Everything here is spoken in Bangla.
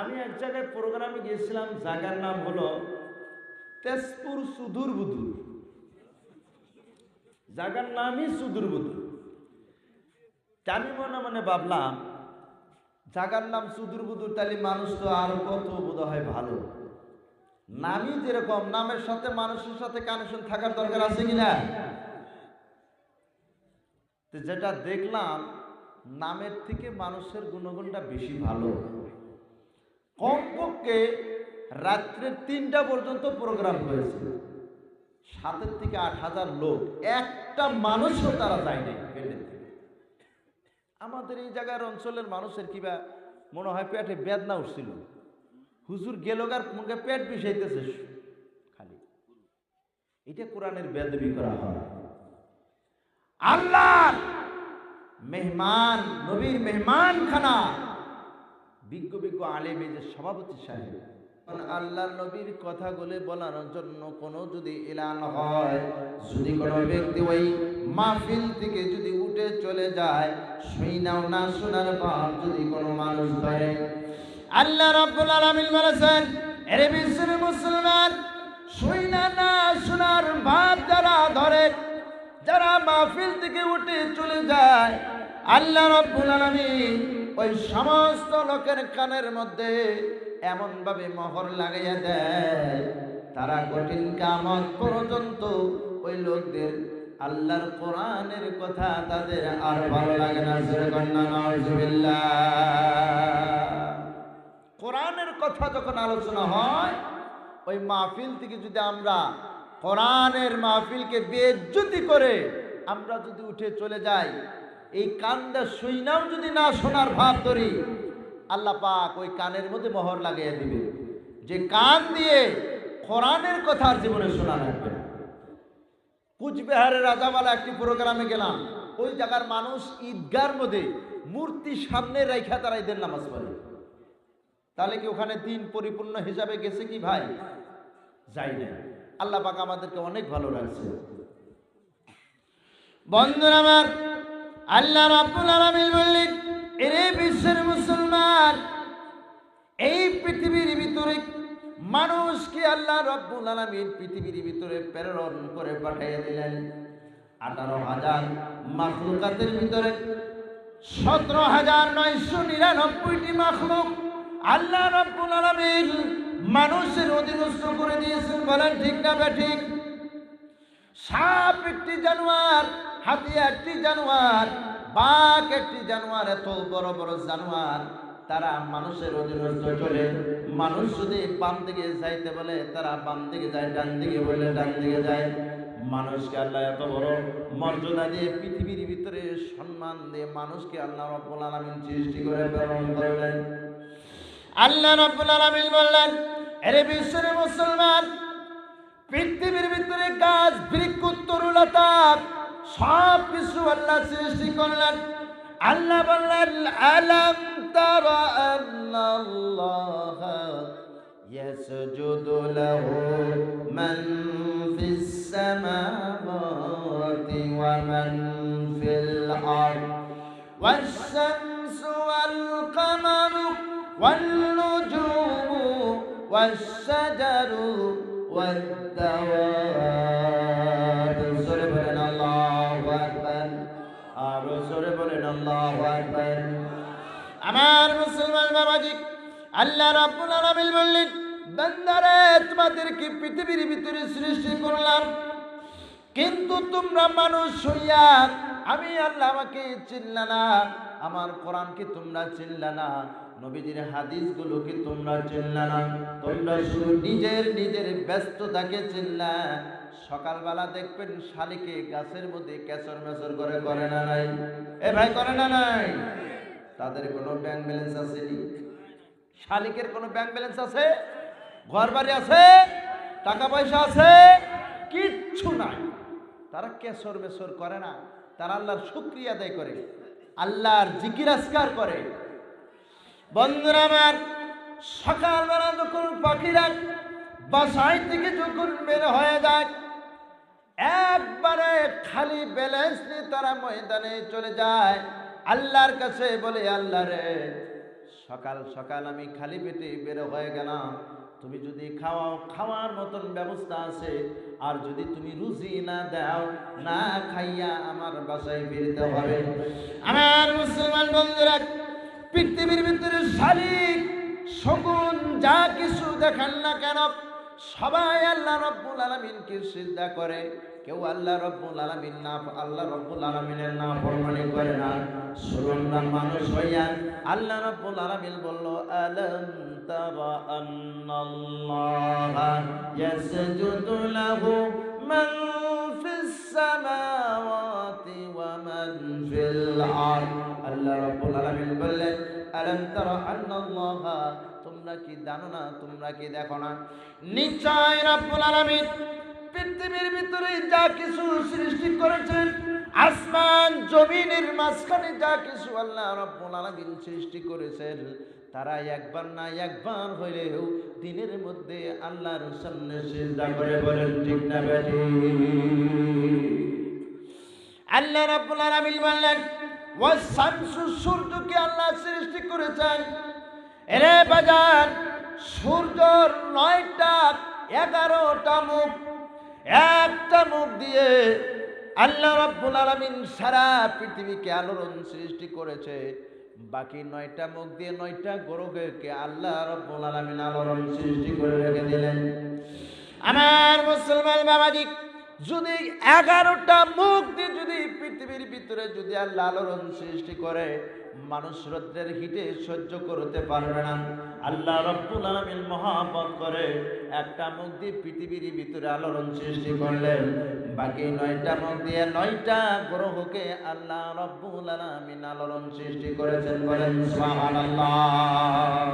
আমি এক জায়গায় প্রোগ্রামে গিয়েছিলাম, জায়গার নাম হলো তেজপুর সুদূর বুদুর। জায়গার নামই সুদূর বুদুর। আমি মনে মনে ভাবলাম জায়গার নাম সুদূর বুদুর, তাহলে মানুষ তো আরও কত বোধ হয় ভালো। নামই যেরকম, নামের সাথে মানুষের সাথে কানেকশন থাকার দরকার আছে কিনা যেটা দেখলাম, নামের থেকে মানুষের গুণগুণটা বেশি ভালো। কমপক্ষে রাত্রের তিনটা পর্যন্ত প্রোগ্রাম হয়েছে। সাতের থেকে আট হাজার লোক। একটা মানুষও তারা প্যান্ডেল থেকে। আমাদের এই জায়গার অঞ্চলের মানুষের কিবা মনে হয় পেটে বেদনা উঠছিল। হুজুর গেলগার মুখে পেট বিষাইতেছে খালি। এটা কোরআনের বেদবি করা হয়। আল্লাহ মেহমান, নবীর মেহমান খানা বিজ্ঞ বিজ্ঞ আলেমে যে সভাপতি সাহেব আল্লাহর নবীর কথাগুলো বলার জন্য কোনো যদি এলান হয়, যদি কোনো ব্যক্তি ওই মাহফিল থেকে যদি উঠে চলে যায় শুইনাও না, শোনার পাপ যদি কোনো মানুষ ধরে। আল্লাহ রাব্বুল আলামিন বলেছেন, এরে বিশ্বের মুসলমান শুইনা না, শোনার ভাব যারা ধরে, যারা মাহফিল থেকে উঠে চলে যায়, আল্লাহ রব্বুল আলামিন ওই সমস্ত লোকের কানের মধ্যে এমন ভাবে মোহর লাগাইয়া দেয়। তারা কঠিন কামত পর্যন্ত ওই লোকদের আল্লাহর কোরআনের কথা তাদের আর ভালো লাগে না। কোরআনের কথা যখন আলোচনা হয়, ওই মাহফিল থেকে যদি আমরা কোরআনের মাহফিলকে বেজ্জতি করে আমরা যদি উঠে চলে যাই এই কানটা শুইনাও যদি না শোনার ভাব ধরি, আল্লাহ পাক ওই কানের মধ্যে মোহর লাগিয়ে দিবে। যে কান দিয়ে কোরআনের কথা আর জীবনে শোনা লাগবে। কুচবিহারের রাজাওয়ালা একটি প্রোগ্রামে গেলাম। ওই জায়গার মানুষ ঈদগার মধ্যে মূর্তি সামনে রাইখা তারা ঈদের নামাজ পড়ে। তাহলে কি ওখানে দিন পরিপূর্ণ হিসাবে গেছে কি ভাই? যাই না আল্লাহ পাক আমাদেরকে অনেক ভালো লাগছে বন্ধুরা আমার আল্লাহ রাব্বুল আলামিন বললেন, এরে বিশ্বের মুসলমান, এই পৃথিবীর ভিতরে মানুষকে আল্লাহ রব্বুল আলামিন পৃথিবীর ভিতরে প্রেরণ করে পাঠিয়ে দিলেন। আঠারো হাজার মাখলুকাতের ভিতরে সতেরো হাজার নয়শো নিরানব্বইটি মাখলুক আল্লাহ রব্বুল আলামিন মানুষের অধীনস্থ করে দিয়েছেন। বলেন, ঠিক না ঠিক? সাপ একটি জানোয়ার হাতি একটি জানোয়ার, বাঘ একটি জানোয়ার, এত বড় বড় জানোয়ার, তারা মানুষের অধীনস্থ চলে। মানুষ যদি বাম দিকে যাইতে বলে, তারা বাম দিকে যায়, ডান দিকে বলে ডান দিকে যায়। মানুষকে আল্লাহ এত বড় মর্যাদা দিয়ে পৃথিবীর ভিতরে সম্মান দিয়ে মানুষকে আল্লাহ রব্বুল আলামিন সৃষ্টি করে প্রেরণ করলেন। আল্লাহ রব্বুল আলামিন বললেন, এরে বিশ্বের মুসলমান পৃথিবীর ভিতরে গাছ বৃক্ষ তরুলতা সব কিছু আল্লাহ সৃষ্টি করলেন আল্লাহ বললেন আলম তারা আল্লাহ يسجد له من في السماوات ومن في الأرض والشمس والقمر والنجوم والشجر والدواب سورة بلن الله أكبر আরো সরে বলেন আল্লাহ আকবার আমার মুসলমান বাবাজি আল্লাহ রাব্বুল আলামিন বললেন বান্দারে তোমাদেরকে পৃথিবীর ভিতরে সৃষ্টি করলাম কিন্তু তোমরা মানুষ হইয়া আমি আল্লাহ আমাকে চিনলা না আমার কোরআনকে তোমরা চিনলা না নবীজির হাদিসগুলোকে তোমরা চিনলা না। তোমরা শুধু নিজের নিজের ব্যস্ততাকে চিনলা। সকালবেলা দেখবেন শালিকে গাছের মধ্যে কেসর মেসর করে করে না নাই? এ ভাই, করে না নাই? তাদের কোনো ব্যাংক ব্যালেন্স আছে নি? শালিকের কোনো ব্যাংক ব্যালেন্স আছে? ঘর বাড়ি আছে? টাকা পয়সা আছে? কিচ্ছু নাই। তারা কেসর মেসর করে না। তারা আল্লাহর শুক্রিয়া আদায় করে। আল্লাহর জিকির আসকার করে। বন্ধুরা আমার সকালবেলা যখন পাখিরা বাসায় থেকে যখন বের হয়ে যায়, একবারে খালি ব্যালেন্স নিয়ে তারা ময়দানে চলে যায়। আল্লাহর কাছে বলে, আল্লাহ রে, সকাল সকাল আমি খালি পেটে বের হয়ে গেলাম। তুমি যদি খাওয়াও, খাওয়ার মতন ব্যবস্থা আছে। আর যদি তুমি রুজি না দাও, না খাইয়া আমার বাসায় ফিরতে হবে। আমার মুসলমান বন্ধুরা পৃথিবীর ভিতরে শালিক শকুন যা কিছু দেখান না কেন, সবাই আল্লাহ রব্বুল আলমিনকে সিজদা করে। কেউ আল্লাহ রব্বুল আলমিন না, আল্লাহ রব্বুল আলমিনের নাম ফরমানি করে না। সুরন্দা মানুষ হইয়া আল্লাহ রব্বুল আলমিন বলল, আলম মান ফিস ওয়া মান ফিল আরদ আল্লাহ রব্বুল আলামিন বললেন, আলম তারা আন্নাল্লাহা? তোমরা কি জানো না? তোমরা কি দেখো না? নিশ্চয় রব্বুল আলামিন, পৃথিবীর ভিতরে যা কিছু সৃষ্টি করেছেন, আসমান, জমিনের মাঝখানে যা কিছু আল্লাহ রব্বুল আলামিন সৃষ্টি করেছেন তারা একবার না একবার হইলেও দিনের মধ্যে আল্লাহর সামনে সিজদা করে বলেন ঠিক না বেটি। আল্লাহ রাব্বুল আলামিন বললেন ওয়াস শামসু সূর্যকে আল্লাহ সৃষ্টি করেছেন। এরে বাজার সূর্যর নয়টা এগারোটা মুখ একটা মুখ দিয়ে আল্লাহ রাব্বুল আলামিন সারা পৃথিবীকে আলোড়ন সৃষ্টি করেছে। বাকি নয়টা মুখ দিয়ে নয়টা গরুকে আল্লাহ রব্বুল আলামিন আলোড়ন সৃষ্টি করে রেখে দিলেন। আমার মুসলমান বাবাজি, যদি এগারোটা মুখ দিয়ে যদি পৃথিবীর ভিতরে যদি আল্লাহ আলোড়ন সৃষ্টি করে মানুষ রৌদ্রের হিটে সহ্য করতে পারবে না। আল্লাহ রব্বুল আলামিন মহাপদ করে একটা মুখ দিয়ে পৃথিবীর ভিতরে আলোড়ন সৃষ্টি করলেন। বাকি নয়টা মুখ দিয়ে নয়টা গ্রহকে আল্লাহ রব্বুল আলামিন আলোড়ন সৃষ্টি করেছেন বলেন সুবহানাল্লাহ।